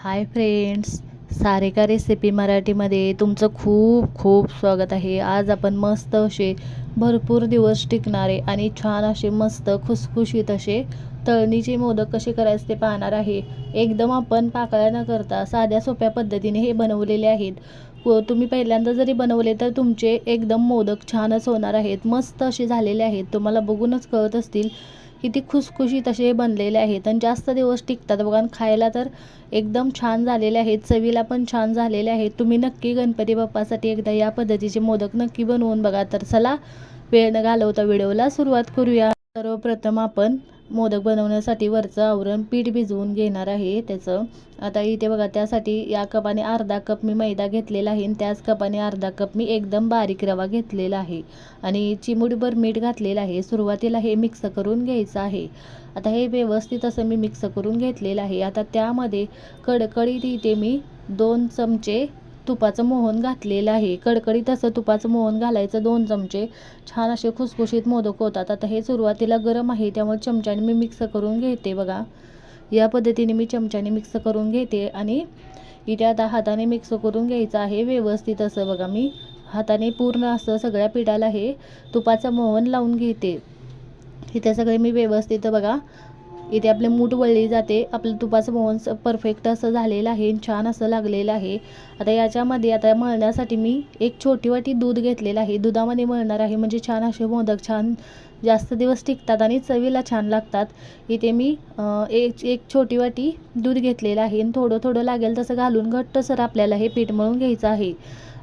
Hi friends Sarika recipe मराठीमध्ये तुमचं खूप खूप स्वागत आहे. आज आपण मस्त असे भरपूर दिवस टिकणारे आणि छान असे मस्त खुसखुशीत असे तळणीचे मोदक कसे करायचे ते पाहणार आहे. एकदम आपण पाकळ्या न करता साध्या सोप्या पद्धतीने हे बनवलेले आहेत. व तुम्ही पहिल्यांदा जरी बनवले तर तुमचे एकदम मोदक छानच होणार आहेत. मस्त असे झालेले आहेत. तुम्हाला बघूनच कळत असतील किती खुसखुशीत असे बनलेले आहेत आणि जास्त दिवस टिकतात. बघा आणि खायला तर एकदम छान झालेले आहेत. चवीला पण छान झालेले आहेत. तुम्ही नक्की गणपती बाप्पासाठी एकदा या पद्धतीचे मोदक नक्की बनवून बघा. तर चला वेळ न घालवता व्हिडिओला सुरुवात करूया. सर्वप्रथम आपण मोदक बनवण्यासाठी वरचं आवरण पीठ भिजवून घेणार आहे त्याचं. आता इथे बघा त्यासाठी या कपाने अर्धा कप मी मैदा घेतलेला आहे आणि त्याच कपाने अर्धा कप मी एकदम बारीक रवा घेतलेला आहे. आणि चिमुडभर मीठ घातलेलं आहे. सुरुवातीला हे मिक्स करून घ्यायचं आहे. आता हे व्यवस्थित असं मी मिक्स करून घेतलेलं आहे. आता त्यामध्ये कडकडीत इथे मी दोन चमचे तुपाचं मोहन घातलेलं आहे. कडकडीत असं तुपाचं मोहन घालायचं. दोन चमचे छान असे खुसखुशीत मोदक होतात. आता हे सुरुवातीला गरम आहे त्यामुळे चमच्याने मी मिक्स करून घेते बघा. या पद्धतीने मी चमच्याने मिक्स करून घेते आणि इथे आता हाताने मिक्स करून घ्यायचं आहे व्यवस्थित असं बघा मी. हाताने पूर्ण असं सगळ्या पिठाला हे तुपाचं मोहन लावून घेते. इथे सगळे मी व्यवस्थित बघा इथे आपले मूठ वळली जाते. आपलं तुपाचं मोहन परफेक्ट असं झालेलं आहे छान असं लागलेलं आहे. आता याच्यामध्ये आता मळण्यासाठी मी एक छोटी वाटी दूध घेतलेलं आहे. दुधामध्ये मळणार आहे म्हणजे छान असे मोदक छान जास्त दिवस टिकतात आणि चवीला छान लागतात. इथे मी एक एक छोटी वाटी दूध घेतलेलं आहे आणि थोडं थोडं लागेल तसं घालून घट्टसर आपल्याला हे पीठ मळून घ्यायचं आहे.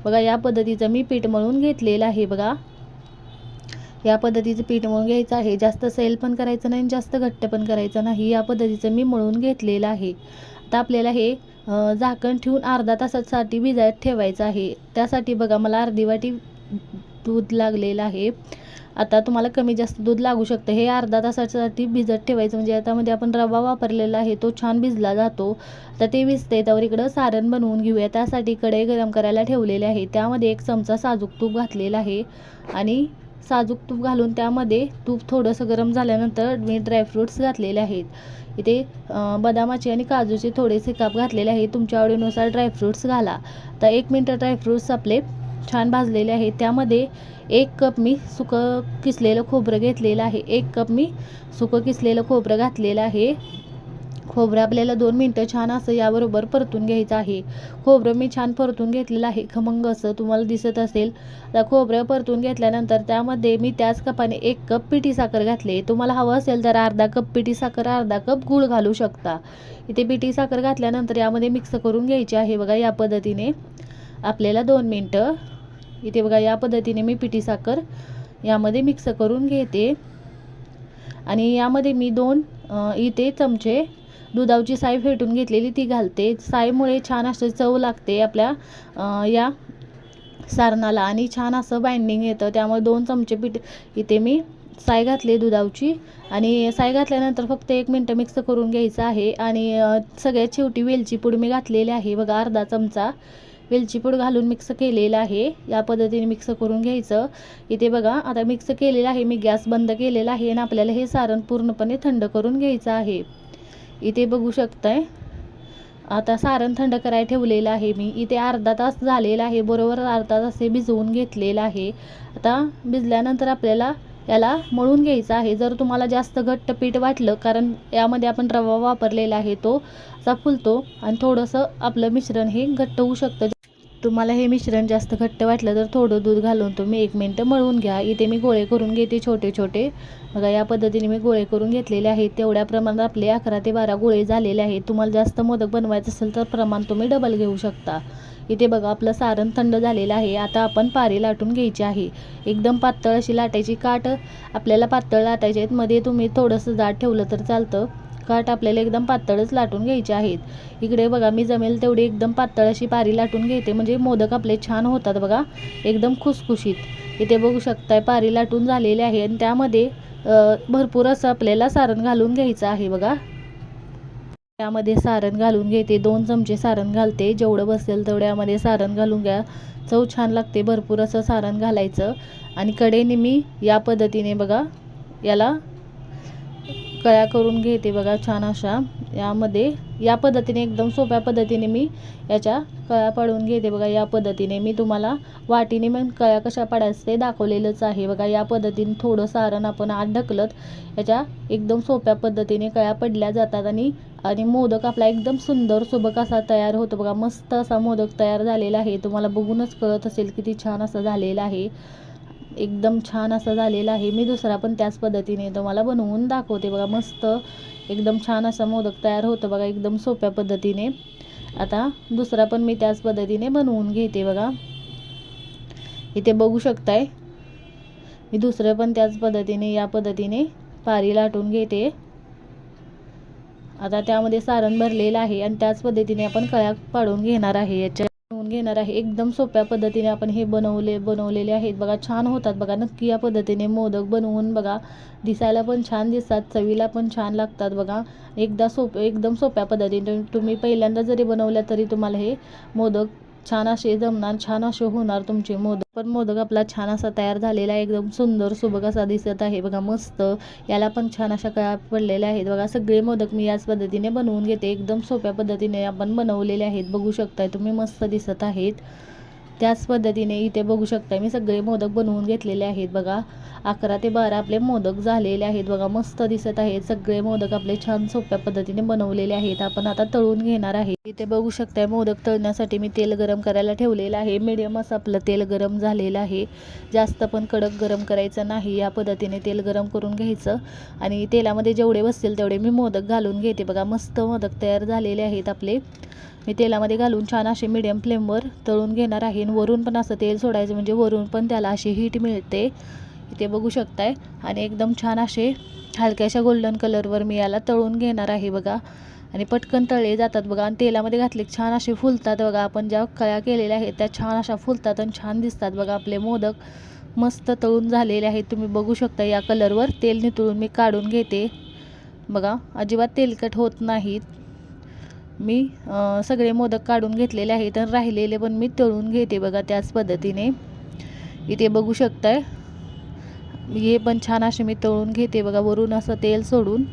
बघा या पद्धतीचं मी पीठ मळून घेतलेलं आहे बघा. या पद्धतीचं पीठ मळून घ्यायचं आहे. जास्त सैल पण करायचं नाही जास्त घट्ट पण करायचं नाही. या पद्धतीचं मी मळून घेतलेलं आहे. आता आपल्याला हे झाकण ठेवून अर्धा तासासाठी भिजायत ठेवायचं आहे. त्यासाठी बघा मला अर्धी वाटी दूध लागलेलं आहे. आता तुम्हाला कमी जास्त दूध लागू शकतं. हे अर्धा तासासाठी भिजत ठेवायचं. म्हणजे याच्यामध्ये आपण रवा वापरलेला आहे तो छान भिजला जातो. तर ते भिजते त्यावर इकडं सारण बनवून घेऊया. त्यासाठी कढई गरम करायला ठेवलेले आहे. त्यामध्ये एक चमचा साजूक तूप घातलेला आहे. आणि साजूक तूप घालून त्यामध्ये तूप थोडंसं गरम झाल्यानंतर मी ड्रायफ्रूट्स घातलेले आहेत. इथे बदामाचे आणि काजूचे थोडेसे काप घातलेले आहेत. तुमच्या आवडीनुसार ड्रायफ्रूट्स घाला. तर एक मिनटं ड्रायफ्रूट्स आपले छान भाजलेले आहेत. त्यामध्ये एक कप मी सुकं किसलेलं खोबरं घेतलेलं आहे. एक कप मी सुकं किसलेलं खोबरं घातलेलं आहे. खोबरं आपल्याला दोन मिनटं छान असं याबरोबर परतून घ्यायचं आहे. खोबरं मी छान परतून घेतलेलं आहे. खमंग असं तुम्हाला दिसत असेल. तर खोबरं परतून घेतल्यानंतर त्यामध्ये मी त्याच कपाने एक कप पिठी साखर घातले. तुम्हाला हवं असेल तर अर्धा कप पिठी साखर अर्धा कप गूळ घालू शकता. इथे पिठी साखर घातल्यानंतर यामध्ये मिक्स करून घ्यायची आहे बघा या पद्धतीने. आपल्याला दोन मिनटं. इथे बघा या पद्धतीने मी पिठी साखर यामध्ये मिक्स करून घेते. आणि यामध्ये मी दोन इथे चमचे दुधावची साय फेटून घेतलेली ती घालते. सायमुळे छान असं चव लागते आपल्या या सारणाला. आणि छान असं बाइंडिंग येतं. त्यामुळे दोन चमचे पीठ इथे मी साय घातली दुधावची. आणि साय घातल्यानंतर फक्त एक मिनटं मिक्स करून घ्यायचं आहे. आणि सगळ्यात शेवटी वेलची पूड मी घातलेली आहे. बघा अर्धा चमचा वेलची पूड घालून मिक्स केलेलं आहे. या पद्धतीने मिक्स करून घ्यायचं. इथे बघा आता मिक्स केलेलं आहे. मी गॅस बंद केलेला आहे. आणि आपल्याला हे सारण पूर्णपणे थंड करून घ्यायचं आहे. इथे बघू शकताय. आता सारण थंड करायला ठेवलेलं आहे मी. इथे अर्धा तास झालेला आहे. बरोबर अर्धा तास हे भिजवून घेतलेलं आहे. आता भिजल्यानंतर आपल्याला याला मळून घ्यायचं आहे. जर तुम्हाला जास्त घट्ट पीठ वाटलं कारण यामध्ये आपण रवा वापरलेला आहे तो असा फुलतो आणि थोडंसं आपलं मिश्रण हे घट्ट होऊ शकतं. तुम्हाला हे मिश्रण जास्त घट्ट वाटलं तर थोडं दूध घालून तुम्ही एक मिनटं मळून घ्या. इथे मी गोळे करून घेते छोटे छोटे. बघा या पद्धतीने मी गोळे करून घेतलेले आहेत. तेवढ्या प्रमाणात आपले अकरा ते बारा गोळे झालेले आहेत. तुम्हाला जास्त मोदक बनवायचं असेल तर प्रमाण तुम्ही डबल घेऊ शकता. इथे बघा आपलं सारण थंड झालेलं आहे. आता आपण पारी लाटून घ्यायची आहे. एकदम पातळ अशी लाटायची काट आपल्याला पातळ लाटायचे आहेत. मध्ये तुम्ही थोडंसं जाड ठेवलं तर चालतं. गाठ आपल्याला एकदम पातळच लाटून घ्यायचे आहेत. इकडे बघा मी जमेल तेवढी एकदम पातळ अशी पारी लाटून घेते. म्हणजे मोदक आपले छान होतात बघा एकदम खुसखुशीत. इथे बघू शकताय पारी लाटून झालेली आहे. आणि त्यामध्ये भरपूर असं आपल्याला सारण घालून घ्यायचं आहे बघा. त्यामध्ये सारण घालून घेते दोन चमचे सारण घालते. जेवढं बसेल तेवढ्यामध्ये सारण घालून घ्या. चव छान लागते भरपूर असं सारण घालायचं. आणि कडेने मी या पद्धतीने बघा याला कळ्या करून घेते बघा छान अशा. यामध्ये या पद्धतीने एकदम सोप्या पद्धतीने मी याच्या कळ्या पाडून घेते बघा. या पद्धतीने मी तुम्हाला वाटीने मग कळ्या कशा पाडायचं ते दाखवलेलंच आहे बघा. या पद्धतीने थोडं सारण आपण आत ढकलत याच्या एकदम सोप्या पद्धतीने कळ्या पडल्या जातात आणि आणि मोदक आपला एकदम सुंदर सुबक असा तयार होतो बघा. मस्त असा मोदक तयार झालेला आहे. तुम्हाला बघूनच कळत असेल किती छान असा झालेला आहे. एकदम छान असं झालेलं आहे. मी दुसरा पण त्याच पद्धतीने तुम्हाला बनवून दाखवते बघा मस्त एकदम छान असा मोदक तयार होतं बघा एकदम सोप्या पद्धतीने. आता दुसरा पण मी त्याच पद्धतीने बनवून घेते बघा. इथे बघू शकताय. मी दुसरं पण त्याच पद्धतीने या पद्धतीने पारी लाटून घेते. आता त्यामध्ये सारण भरलेलं आहे आणि त्याच पद्धतीने आपण कळ्या पाडून घेणार आहे याच्या बनवून घेणार आहे. एकदम सोप्या पद्धतीने आपण हे बनवले बनवलेले आहेत. बघा छान होतात बघा. नक्की या पद्धतीने मोदक बनवून बघा. दिसायला पण छान दिसतात चवीला पण छान लागतात बघा. एकदा सोप एकदम सोप्या पद्धतीने. तुम्ही पहिल्यांदा जरी बनवल्या तरी तुम्हाला हे मोदक छान असे जमणार छान असे होणार तुमचे मोदक. पण मोदक आपला छान असा तयार झालेला आहे एकदम सुंदर सुबक असा दिसत आहे. बघा मस्त. याला पण छान अशा कळ्या पडलेल्या आहेत. बघा सगळे मोदक मी याच पद्धतीने बनवून घेते. एकदम सोप्या पद्धतीने आपण बनवलेले आहेत. बघू शकताय तुम्ही मस्त दिसत आहेत. त्याच पद्धतीने इथे बघू शकता मी सगळे मोदक बनवून घेतलेले आहेत बघा. अकरा ते बारा आपले मोदक झालेले आहेत बघा. मस्त दिसत आहेत. सगळे मोदक आपले छान सोप्या पद्धतीने बनवलेले आहेत. आपण आता तळून घेणार आहे. इथे बघू शकता मोदक तळण्यासाठी मी तेल गरम करायला ठेवलेलं आहे. मिडियम असं आपलं तेल गरम झालेलं आहे. जास्त पण कडक गरम करायचं नाही. या पद्धतीने तेल गरम करून घ्यायचं. आणि तेलामध्ये जेवढे बसतील तेवढे मी मोदक घालून घेते बघा. मस्त मोदक तयार झालेले आहेत आपले. मी तेलामध्ये घालून छान असे मिडियम फ्लेमवर तळून घेणार आहे. आणि वरून पण असं तेल सोडायचं म्हणजे वरून पण त्याला अशी हीट मिळते. इथे बघू शकताय. आणि एकदम छान असे हलक्याशा गोल्डन कलरवर मी याला तळून घेणार आहे बघा. आणि पटकन तळले जातात बघा. आणि तेलामध्ये घातले की छान असे फुलतात बघा. आपण ज्या कळ्या केलेल्या आहेत त्या छान अशा फुलतात आणि छान दिसतात बघा. आपले मोदक मस्त तळून झालेले आहेत. तुम्ही बघू शकता या कलरवर तेल नितळून मी काढून घेते. बघा. अजिबात तेलकट होत नाहीत. मी सगळे मोदक काढून घेतलेले आहेत आणि राहिलेले पण मी तळून घेते बघा त्याच पद्धतीने. इथे बघू शकताय. हे पण छान असे मी तळून घेते बघा वरून असं तेल सोडून.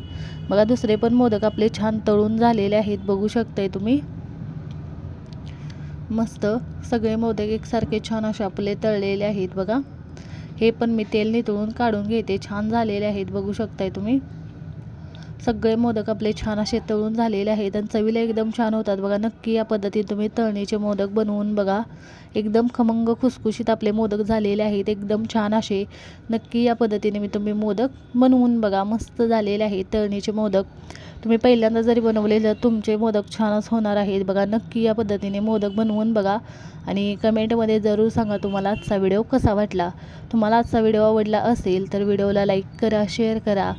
बघा दुसरे पण मोदक आपले छान तळून झालेले आहेत बघू शकताय तुम्ही. मस्त सगळे मोदक एकसारखे छान असे आपले तळलेले आहेत बघा. हे पण मी तेल नितळून काढून घेते छान झालेले आहेत बघू शकताय तुम्ही. सगळे मोदक आपले छान असे तळून झालेले आहेत आणि चवीला एकदम छान होतात. बघा नक्की या पद्धतीने तुम्ही तळणीचे मोदक बनवून बघा. एकदम खमंग खुसखुशीत आपले मोदक झालेले आहेत एकदम छान असे. नक्की या पद्धतीने मी तुम्ही मोदक बनवून बघा मस्त झालेले आहेत तळणीचे मोदक. तुम्ही पहिल्यांदा जरी बनवले तर तुमचे मोदक छानच होणार आहेत. बघा नक्की या पद्धतीने मोदक बनवून बघा आणि कमेंटमध्ये जरूर सांगा तुम्हाला आजचा व्हिडिओ कसा वाटला. तुम्हाला आजचा व्हिडिओ आवडला असेल तर व्हिडिओला लाईक करा शेअर करा.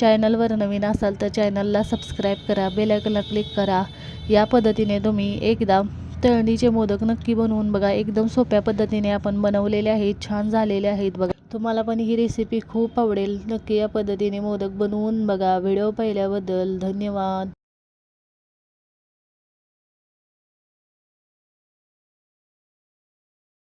चॅनलवर नवीन असाल तर चॅनलला सबस्क्राईब करा बेलायकनला क्लिक करा. या पद्धतीने तुम्ही एकदा तळणीचे मोदक नक्की बनवून बघा. एकदम सोप्या पद्धतीने आपण बनवलेले आहेत छान झालेले आहेत बघा. तुम्हाला पण ही रेसिपी खूप आवडेल. नक्की या पद्धतीने मोदक बनवून बघा. व्हिडिओ पाहिल्याबद्दल धन्यवाद.